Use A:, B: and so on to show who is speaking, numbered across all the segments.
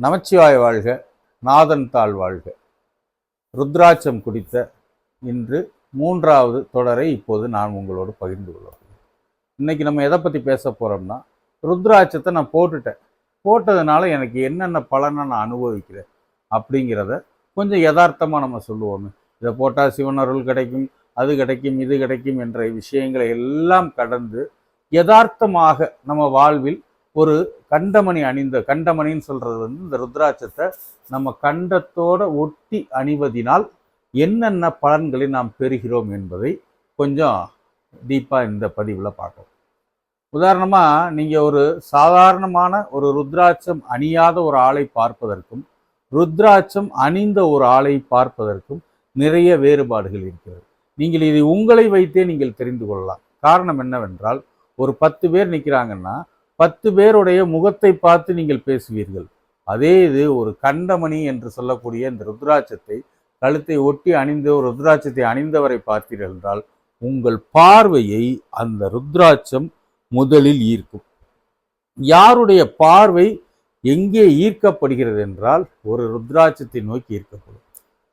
A: நமச்சிவாய் வாழ்க நாதன் தாழ் வாழ்க. ருத்ராட்சம் குடித்த இன்று மூன்றாவது தொடரை இப்போது நான் உங்களோடு பகிர்ந்து கொள்கிறேன் இன்றைக்கி நம்ம எதை பற்றி பேச போகிறோம்னா ருத்ராட்சத்தை நான் போட்டுட்டேன். போட்டதுனால எனக்கு என்னென்ன பலனை நான் அனுபவிக்கிறேன் அப்படிங்கிறத கொஞ்சம் யதார்த்தமாக நம்ம சொல்லுவோமே. இதை போட்டால் சிவன் அருள் கிடைக்கும் அது கிடைக்கும் இது கிடைக்கும் என்ற விஷயங்களை எல்லாம் கடந்து யதார்த்தமாக நம்ம வாழ்வில் ஒரு கண்டமணி அணிந்த கண்டமணின்னு சொல்றது வந்து இந்த ருத்ராட்சத்தை நம்ம கண்டத்தோட ஒட்டி அணிவதினால் என்னென்ன பலன்களை நாம் பெறுகிறோம் என்பதை கொஞ்சம் டீப்பாக இந்த பதிவில் பார்க்கலாம் உதாரணமாக நீங்கள் ஒரு சாதாரணமான ஒரு ருத்ராட்சம் அணியாத ஒரு ஆளை பார்ப்பதற்கும் ருத்ராட்சம் அணிந்த ஒரு ஆளை பார்ப்பதற்கும் நிறைய வேறுபாடுகள் இருக்கிறது. நீங்கள் இதை உங்களை வைத்தே நீங்கள் தெரிந்து கொள்ளலாம். காரணம் என்னவென்றால் ஒரு பத்து பேர் நிற்கிறாங்கன்னா பத்து பேருடைய முகத்தை பார்த்து நீங்கள் பேசுவீர்கள். அதே இது ஒரு கண்டமணி என்று சொல்லக்கூடிய இந்த ருத்ராட்சத்தை கழுத்தை ஒட்டி அணிந்த ஒரு ருத்ராட்சத்தை அணிந்தவரை பார்த்தீர்கள் என்றால் உங்கள் பார்வையை அந்த ருத்ராட்சம் முதலில் ஈர்க்கும். யாருடைய பார்வை எங்கே ஈர்க்கப்படுகிறது என்றால் ஒரு ருத்ராட்சத்தை நோக்கி ஈர்க்கப்படும்.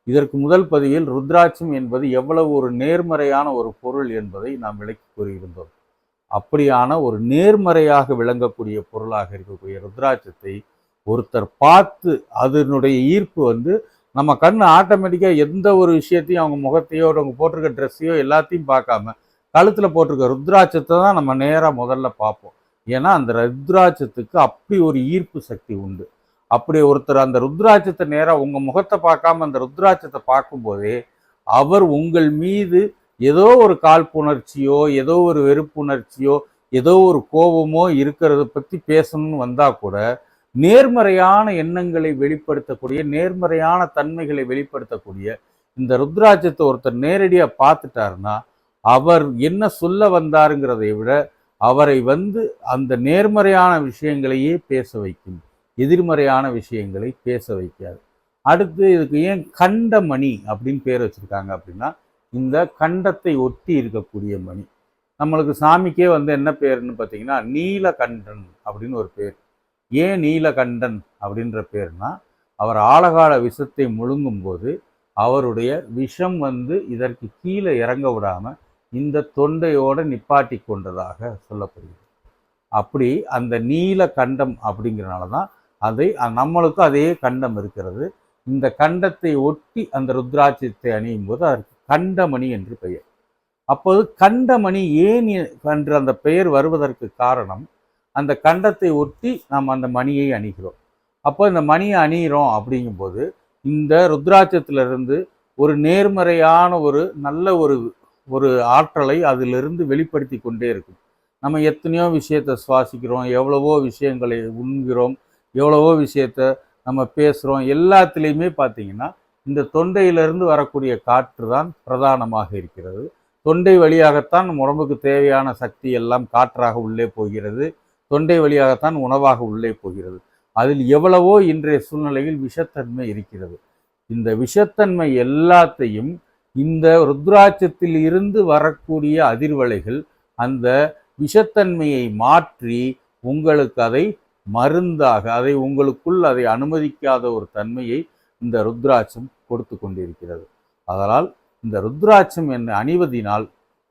A: இதற்கு முதல் பதிவில் ருத்ராட்சம் என்பது எவ்வளவு ஒரு நேர்மறையான ஒரு பொருள் என்பதை நாம் விளக்கி கூறியிருந்தோம். அப்படியான ஒரு நேர்மறையாக விளங்கக்கூடிய பொருளாக இருக்கக்கூடிய ருத்ராட்சத்தை ஒருத்தர் பார்த்து அதனுடைய ஈர்ப்பு வந்து நம்ம கண் ஆட்டோமேட்டிக்காக எந்த ஒரு விஷயத்தையும் அவங்க முகத்தையோ அவங்க போட்டிருக்க ட்ரெஸ்ஸையோ எல்லாத்தையும் பார்க்காம கழுத்தில் போட்டிருக்க ருத்ராட்சத்தை தான் நம்ம நேராக முதல்ல பார்ப்போம். ஏன்னா அந்த ருத்ராட்சத்துக்கு அப்படி ஒரு ஈர்ப்பு சக்தி உண்டு. அப்படி ஒருத்தர் அந்த ருத்ராட்சத்தை நேராக உங்கள் முகத்தை பார்க்காம அந்த ருத்ராட்சத்தை பார்க்கும்போதே அவர் உங்கள் மீது ஏதோ ஒரு காழ்ப்புணர்ச்சியோ ஏதோ ஒரு வெறுப்புணர்ச்சியோ ஏதோ ஒரு கோபமோ இருக்கிறத பற்றி பேசணும்னு வந்தால் கூட நேர்மறையான எண்ணங்களை வெளிப்படுத்தக்கூடிய நேர்மறையான தன்மைகளை வெளிப்படுத்தக்கூடிய இந்த ருத்ராட்சத்தை ஒருத்தர் நேரடியாக பார்த்துட்டாருன்னா அவர் என்ன சொல்ல வந்தாருங்கிறதை விட அவரை வந்து அந்த நேர்மறையான விஷயங்களையே பேச வைக்கும் எதிர்மறையான விஷயங்களை பேச வைக்காது. அடுத்து இதுக்கு ஏன் கண்டமணி அப்படின்னு பேர் வச்சுருக்காங்க அப்படின்னா இந்த கண்டத்தை ஒட்டி இருக்கக்கூடிய மணி. நம்மளுக்கு சாமிக்கே வந்து என்ன பேர்னு பார்த்தீங்கன்னா நீலகண்டன் அப்படின்னு ஒரு பேர். ஏன் நீலகண்டன் அப்படின்ற பேர்னா அவர் ஆழகால விஷத்தை முழுங்கும் போது அவருடைய விஷம் வந்து இதற்கு கீழே இறங்க விடாமல் இந்த தொண்டையோடு நிப்பாட்டி கொண்டதாக சொல்லப்படுகிறது. அப்படி அந்த நீல கண்டம் அப்படிங்கிறனால தான் அதை நம்மளுக்கும் அதே கண்டம் இருக்கிறது. இந்த கண்டத்தை ஒட்டி அந்த ருத்ராட்சியத்தை அணியும் போது அதற்கு கண்டமணி என்று பெயர். அப்போது கண்டமணி ஏன் என்று அந்த பெயர் வருவதற்கு காரணம் அந்த கண்டத்தை ஒட்டி நாம் அந்த மணியை அணிகிறோம். அப்போ இந்த மணியை அணிகிறோம் அப்படிங்கும்போது இந்த ருத்ராட்சத்திலிருந்து ஒரு நேர்மறையான ஒரு நல்ல ஒரு ஒரு ஆற்றலை அதிலிருந்து வெளிப்படுத்தி கொண்டே இருக்கும். நம்ம எத்தனையோ விஷயத்தை சுவாசிக்கிறோம் எவ்வளவோ விஷயங்களை உண்கிறோம் எவ்வளவோ விஷயத்த நம்ம பேசுகிறோம் எல்லாத்துலேயுமே பார்த்தீங்கன்னா இந்த தொண்டையிலிருந்து வரக்கூடிய காற்று தான் பிரதானமாக இருக்கிறது. தொண்டை வழியாகத்தான் உடம்புக்கு தேவையான சக்தி எல்லாம் காற்றாக உள்ளே போகிறது. தொண்டை வழியாகத்தான் உணவாக உள்ளே போகிறது. அதில் எவ்வளவோ இன்றைய சூழ்நிலையில் விஷத்தன்மை இருக்கிறது. இந்த விஷத்தன்மை எல்லாத்தையும் இந்த ருத்ராட்சத்தில் இருந்து வரக்கூடிய அதிர்வலைகள் அந்த விஷத்தன்மையை மாற்றி உங்களுக்கு அதை மருந்தாக அதை உங்களுக்குள் அதை அனுமதிக்காத ஒரு தன்மையை இந்த ருத்ராட்சம் கொடுத்து கொண்டிருக்கிறது. அதனால் இந்த ருத்ராட்சம் என்ன அணிவதினால்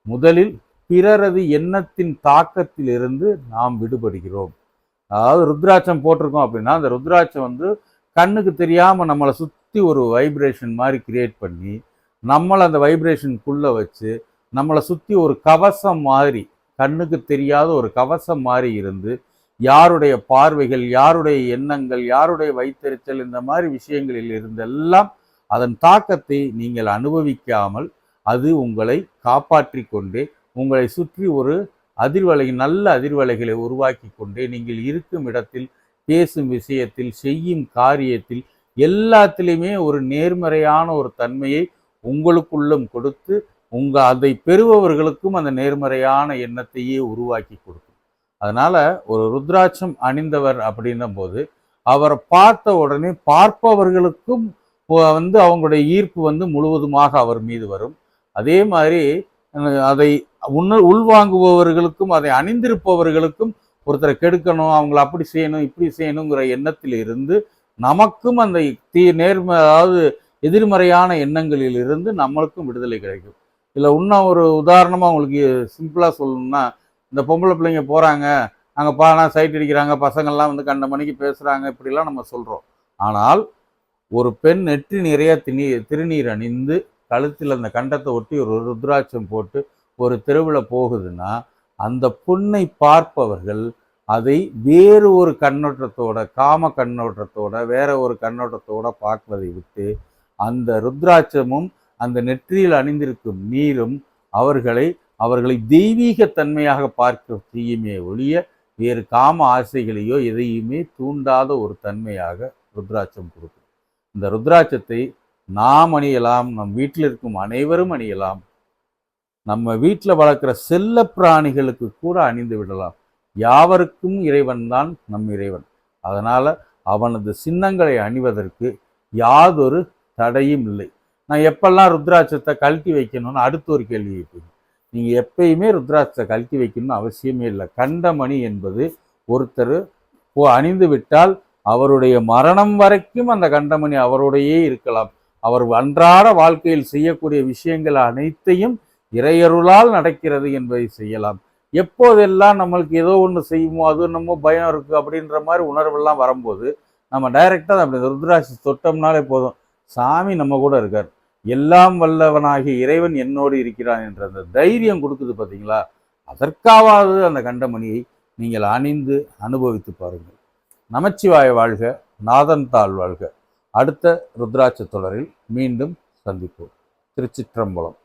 A: முதலில் பிறரது எண்ணத்தின் தாக்கத்திலிருந்து நாம் விடுபடுகிறோம். அதாவது ருத்ராட்சம் போட்டிருக்கோம் அப்படின்னா அந்த ருத்ராட்சம் வந்து கண்ணுக்கு தெரியாமல் நம்மளை சுற்றி ஒரு வைப்ரேஷன் மாதிரி கிரியேட் பண்ணி நம்மளை அந்த வைப்ரேஷனுக்குள்ளே வச்சு நம்மளை சுற்றி ஒரு கவசம் மாதிரி கண்ணுக்கு தெரியாத ஒரு கவசம் மாதிரி இருந்து யாருடைய பார்வைகள் யாருடைய எண்ணங்கள் யாருடைய வைத்தறிச்சல் இந்த மாதிரி விஷயங்களில் இருந்தெல்லாம் அதன் தாக்கத்தை நீங்கள் அனுபவிக்காமல் அது உங்களை காப்பாற்றி கொண்டே உங்களை சுற்றி ஒரு அதிர்வலை நல்ல அதிர்வலைகளை உருவாக்கி கொண்டே நீங்கள் இருக்கும் இடத்தில் பேசும் விஷயத்தில் செய்யும் காரியத்தில் எல்லாத்திலையுமே ஒரு நேர்மறையான ஒரு தன்மையை உங்களுக்குள்ளும் கொடுத்து உங்கள் அதை பெறுபவர்களுக்கும் அந்த நேர்மறையான எண்ணத்தையே உருவாக்கி கொடுக்கும். அதனால ஒரு ருத்ராட்சம் அணிந்தவர் அப்படின்னும் போது அவரை பார்த்த உடனே பார்ப்பவர்களுக்கும் வந்து அவங்களுடைய ஈர்ப்பு வந்து முழுவதுமாக அவர் மீது வரும். அதே மாதிரி அதை உன்ன உள்வாங்குபவர்களுக்கும் அதை அணிந்திருப்பவர்களுக்கும் ஒருத்தரை கெடுக்கணும் அவங்கள அப்படி செய்யணும் இப்படி செய்யணுங்கிற எண்ணத்தில் இருந்து நமக்கும் அந்த தீ நேர்ம அதாவது எதிர்மறையான எண்ணங்களில் இருந்து நம்மளுக்கும் விடுதலை கிடைக்கும். இல்லை இன்னும் ஒரு உதாரணமாக உங்களுக்கு சிம்பிளாக சொல்லணும்னா இந்த பொம்பளை பிள்ளைங்க போகிறாங்க அங்கே பானா சைட் அடிக்கிறாங்க பசங்கள்லாம் வந்து கண்ட மணிக்கு பேசுகிறாங்க இப்படிலாம் நம்ம சொல்கிறோம் ஆனால் ஒரு பெண் நெற்றி நிறைய திணி திருநீர் அணிந்து கழுத்தில் அந்த கண்டத்தை ஒட்டி ஒரு ருத்ராட்சம் போட்டு ஒரு தெருவில் போகுதுன்னா அந்த பொண்ணை பார்ப்பவர்கள் அதை வேறு ஒரு கண்ணோட்டத்தோட காம கண்ணோட்டத்தோட வேற ஒரு கண்ணோட்டத்தோட பார்ப்பதை விட்டு அந்த ருத்ராட்சமும் அந்த நெற்றியில் அணிந்திருக்கும் நீரும் அவர்களை அவர்களை தெய்வீக தன்மையாக பார்க்க செய்யுமே ஒழிய வேறு காம ஆசைகளையோ எதையுமே தூண்டாத ஒரு தன்மையாக ருத்ராட்சம் கொடுக்கும். இந்த ருத்ராட்சத்தை நாம் அணியலாம் நம் வீட்டில் இருக்கும் அனைவரும் அணியலாம். நம்ம வீட்டில் வளர்க்குற செல்ல பிராணிகளுக்கு கூட அணிந்து விடலாம். யாவருக்கும் இறைவன் தான் நம் இறைவன். அதனால் அவனது சின்னங்களை அணிவதற்கு யாதொரு தடையும் இல்லை. நான் எப்பெல்லாம் ருத்ராட்சத்தை கழட்டி வைக்கணும்னு அடுத்த ஒரு கேள்வி வைப்பீங்க நீங்கள் எப்பயுமே ருத்ராட்சத்தை கழட்டி வைக்கணும்னு அவசியமே இல்லை. கண்டமணி என்பது ஒருத்தர் ஓ அணிந்து விட்டால் அவருடைய மரணம் வரைக்கும் அந்த கண்டமணி அவருடையே இருக்கலாம். அவர் அன்றாட வாழ்க்கையில் செய்யக்கூடிய விஷயங்கள் அனைத்தையும் இறையருளால் நடக்கிறது என்பதை செய்யலாம். எப்போதெல்லாம் நம்மளுக்கு ஏதோ ஒன்று செய்யுமோ அது நம்ம பயம் இருக்கு அப்படின்ற மாதிரி உணர்வெல்லாம் வரும்போது நம்ம டைரெக்டாக அப்படி ருத்ராட்சி தொட்டோம்னாலே போதும். சாமி நம்ம கூட இருக்கார். எல்லாம் வல்லவனாகிய இறைவன் என்னோடு இருக்கிறான் என்ற அந்த தைரியம் கொடுக்குது பார்த்தீங்களா? அதற்காவது அந்த கண்டமணியை நீங்கள் அணிந்து அனுபவித்து பாருங்கள். நமச்சிவாய வாழ்க நாதன் தாழ் வாழ்க. அடுத்த ருத்ராட்ச தொடரில் மீண்டும் சந்திப்போம். திருச்சிற்றம்பலம்.